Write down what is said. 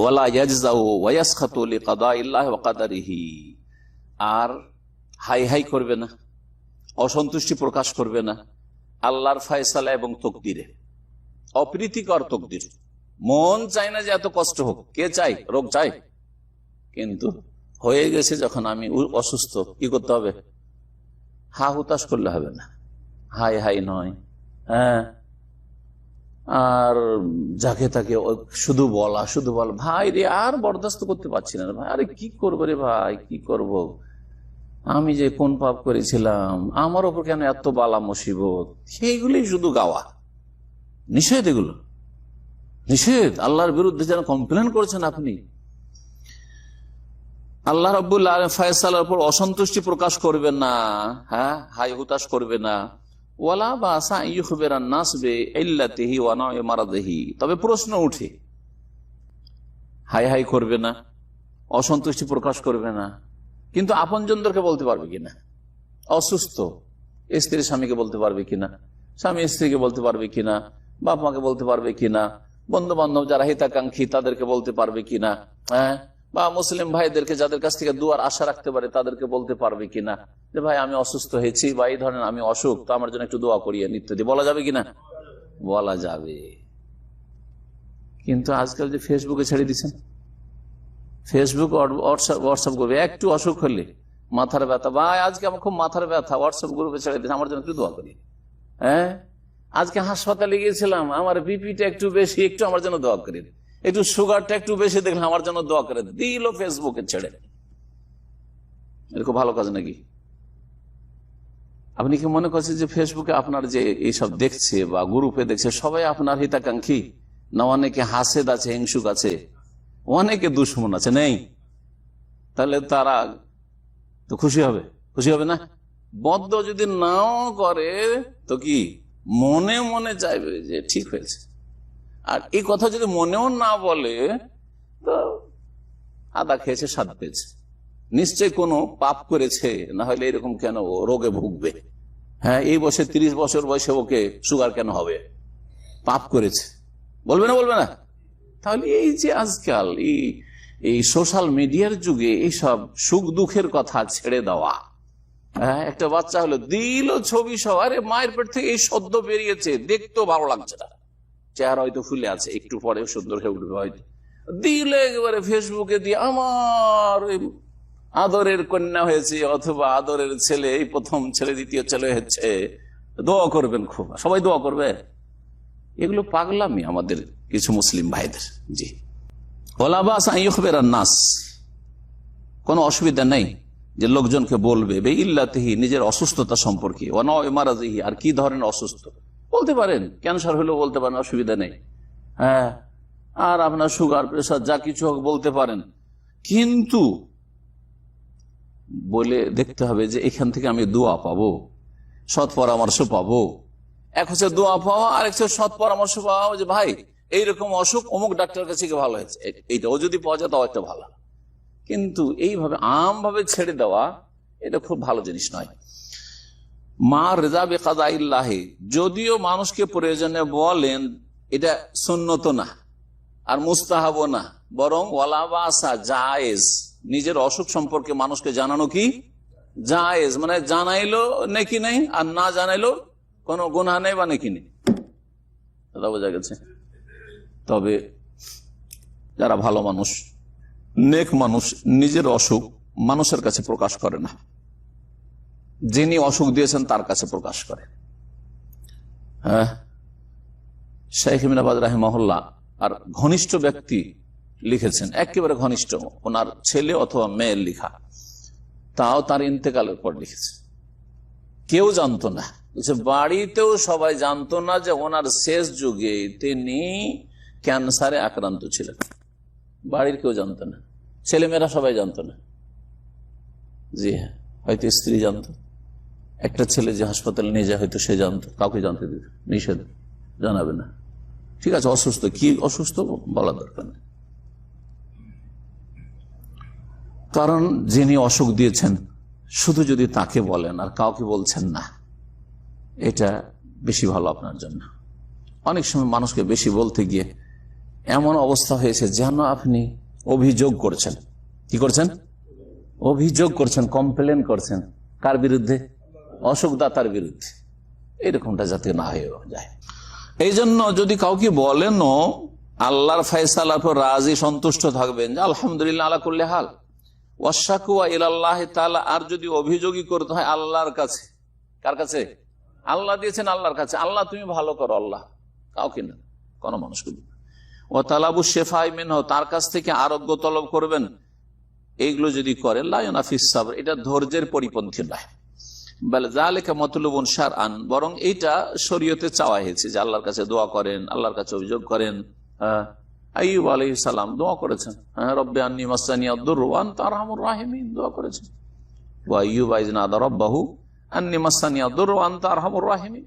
ওয়ালা ইয়াজজাউ ওয়াসখাতু লিকাদাইল্লাহি ওয়া কাদারিহি। আর high high করবে না, অসন্তুষ্টি প্রকাশ করবে না, আল্লাহর ফয়সালা এবং তকদিরে। অপ্রীতিকর তকদির। মন চায় না যে এত কষ্ট হোক, কে চাই রোগ চাই কিন্তু হয়ে গেছে যখন আমি অসুস্থ, কি করতে হবে? হা হুতাশ করলে হবে না। হাই হাই নয়। হ্যাঁ। আর যাকে তাকে শুধু বলা শুধু বলা, ভাই রে, আর বরদাস্ত করতে পারছি না ভাই। আরে কি করব রে ভাই? কি করব। আমি যে কোন পাপ করেছিলাম, আমার ওপর কেন এত বালা মুসিবত? সেইগুলি শুধু গাওয়া। নিষেধ এগুলো। নিষেধ। আল্লাহর বিরুদ্ধে যেন কমপ্লেন করছেন আপনি। আল্লাহ রবুল্লাহ ফয়সালার উপর অসন্তুষ্টি প্রকাশ করবে না হ্যাঁ? হাই হুতাশ করবে না। ওয়ালা বা আসা নাসবে ইল্লাতেহি ওয়ানা মারাদেহি। তবে প্রশ্ন উঠে, হাই হাই করবে না, অসন্তুষ্টি প্রকাশ করবে না, কিন্তু আপনজনদেরকে বলতে পারবে কিনা? অসুস্থ, স্ত্রী স্বামীকে বলতে পারবে কিনা? স্বামী স্ত্রীকে বলতে পারবে কিনা? বাপ মাকে বলতে পারবে কিনা? বন্ধু বান্ধব যারা হিতাকাঙ্ক্ষী তাদেরকে বলতে পারবে কিনা? হ্যাঁ? বা মুসলিম ভাইদেরকে যাদের কাছ থেকে দুয়ার আশা রাখতে পারে, তাদেরকে বলতে পারবে কিনা? যে ভাই, আমি অসুস্থ হয়েছি বা এই ধরনের আমি অসুখ, তো আমার জন্য একটু দোয়া করিয়ে ইত্যাদি বলা যাবে কিনা? বলা যাবে। কিন্তু আজকাল যে ফেসবুকে ছেড়ে দিচ্ছেন ফেসবুক হোয়াটসঅ্যাপ করবে একটু অসুখ হলে মাথার ব্যথা, ভাই, আজকে আমার খুব মাথার ব্যথা হোয়াটসঅ্যাপ গ্রুপে ছেড়ে দিচ্ছে আমার জন্য একটু দোয়া করি হ্যাঁ? আজকে হাসপাতালে গিয়েছিলাম, আমার বিপিটা একটু বেশি, একটু আমার জন্য দোয়া করেন একটু সুগারটা একটু বেশি দেখলাম আমার জন্য দোয়া করে দিল ফেসবুকে ছেড়ে। এরকম ভালো কাজ নাকি? আপনি কি মনে করছেন যে ফেসবুকে আপনার যে এইসব দেখছে বা গ্রুপে দেখছে, সবাই আপনার হিতাকাঙ্ক্ষী? না অনেকে হাসেদ আছে, হিংসুক আছে? অনেকে দুশ্মন আছে, নেই? তাহলে তারা তো খুশি হবে। খুশি হবে না? বদ্ধ যদি নাও করে, তো কি মনে মনে চাইবে যে ঠিক হয়েছে। আর এই কথা যদি মনেও না বলে, তো আদা খেয়েছে, স্বাদ পেয়েছে। নিশ্চয় কোনো পাপ করেছে, না হলে এরকম কেন রোগে ভুগবে? হ্যাঁ এই বছর তিরিশ বছর বয়সে ওকে সুগার কেন হবে? পাপ করেছে। বলবে না বলবে না? তাহলে এই যে আজকাল, এই এই সোশ্যাল মিডিয়ার যুগে এইসব সুখ দুঃখের কথা ছেড়ে দেওয়া হ্যাঁ একটা বাচ্চা হলো, দিল ছবি সব, আরে মায়ের পেট থেকে এই সদ্য বেরিয়েছে, দেখতেও ভালো লাগছে না। চেহারা হয়তো ফুলে আছে, একটু পরে সুন্দর হয়ে উঠবে হয়তো। দিলে একেবারে ফেসবুকে দিয়ে আমার আদরের কন্যা হয়েছে অথবা আদরের ছেলে, এই প্রথম ছেলে, দ্বিতীয় ছেলে হচ্ছে, দোয়া করবেন খুব। সবাই দোয়া করবে? এগুলো পাগলামি আমাদের কিছু মুসলিম ভাইদের। জি। ওলাবাস আইবের নাস। কোনো অসুবিধা নেই যে লোকজনকে বলবে, বে ইল্লাতেহি, নিজের অসুস্থতা সম্পর্কে। অনারাজিহি আর কি ধরনের অসুস্থ? বলতে পারেন। ক্যান্সার হলেও বলতে পারেন, অসুবিধা নেই। হ্যাঁ আর আপনার সুগার প্রেশার যা কিছু হোক বলতে পারেন। কিন্তু বলে দেখতে হবে যে এখান থেকে আমি দোয়া পাবো, সৎ পরামর্শ পাবো। এক হচ্ছে দোয়া পাওয়া, আর এক হচ্ছে সৎ পরামর্শ পাওয়া যে, ভাই, এইরকম অসুখ অমুক ডাক্তার কাছে গিয়ে ভালো হয়েছে। এইটাও যদি পাওয়া যায়, তাও একটা ভালো। কিন্তু এইভাবে আমভাবে ছেড়ে দেওয়া, এটা খুব ভালো জিনিস নয়। মা রেজা বেকাদাইল্লাহে, যদিও মানুষকে প্রয়োজনে বলেন এটা সুন্নত না আর মুস্তাহাব না, বরং ওয়ালাবাসা জায়েজ। নিজের অসুখ সম্পর্কে মানুষকে জানানো কি? জায়েজ মানে জানাইলো নাকি নেই, আর না জানাইলো কোনো গুণা নেই বা নাকি নেই। দাদা বোঝা গেছে? তবে যারা ভালো মানুষ, নেক মানুষ, নিজের অসুখ মানুষের কাছে প্রকাশ করে না। যিনি অসুখ দিয়েছেন তার কাছে প্রকাশ করে। হ্যাঁ? শেখ মিনাবাদ রাহিমহল্লা আর ঘনিষ্ঠ ব্যক্তি লিখেছেন, একেবারে ঘনিষ্ঠ, ওনার ছেলে অথবা মেয়ের লিখা। তাও তার ইন্তেকালের পর লিখেছে। কেউ জানতো না। বাড়িতেও সবাই জানতো না যে ওনার শেষ যুগে তিনি ক্যান্সারে আক্রান্ত ছিলেন। বাড়ির কেউ জানতো না। ছেলেমেয়েরা সবাই জানতো না। জি হ্যাঁ হয়তো স্ত্রী জানতো। একটা ছেলে যে হাসপাতালে নিয়ে যায়, হয়তো সে জানতো, কাউকে জানতে দিত নিষেধ, জানাবে না। ঠিক আছে, অসুস্থ, কি অসুস্থ বলা দরকার নেই। কারণ যিনি অসুখ দিয়েছেন, শুধু যদি তাকে বলেন, আর কাউকে বলছেন না, এটা বেশি ভালো আপনার জন্য। অনেক সময় মানুষকে বেশি বলতে গিয়ে এমন অবস্থা হয়েছে যেন আপনি অভিযোগ করছেন। কি করছেন? অভিযোগ করছেন, কমপ্লেন করছেন। কার বিরুদ্ধে? অসুখদাতার বিরুদ্ধে। এরকমটা যাতে না হয়ে যায়। এই জন্য যদি কাউকে বলেনও, আল্লাহর ফয়সালার পর রাজি, সন্তুষ্ট থাকবেন আলহামদুলিল্লাহ আল্লাহ করলে হাল। আর যদি অভিযোগই করতে হয় আল্লাহর কাছে, কার কাছে? আল্লাহ দিয়েছেন আল্লাহর কাছে। আল্লাহ তুমি ভালো করো, আল্লাহ। কাউকে না, কোন মানুষকে। ও তালাবু শেফাই মেন তার কাছ থেকে আরোগ্য তলব করবেন। এইগুলো যদি করেন লায়নাফিস সাবর, এটা ধৈর্যের পরিপন্থী নয়। আন বরং এইটা শরীয়তে চাওয়া হয়েছে যে আল্লাহর কাছে দোয়া করেন, আল্লাহর কাছে অভিযোগ করেন। হ্যাঁ আইব আলাই সালাম দোয়া করেছেন। হ্যাঁ রব্বে আন্নি মাসানি আব্দুর রোয়ান তার হামুর রাহিমিন দোয়া করেছেন। ওয়াইব আইজনা রব্বাহু আন্নি মাসানি আব্দুর রোয়ান তার হামুর রাহিমিন।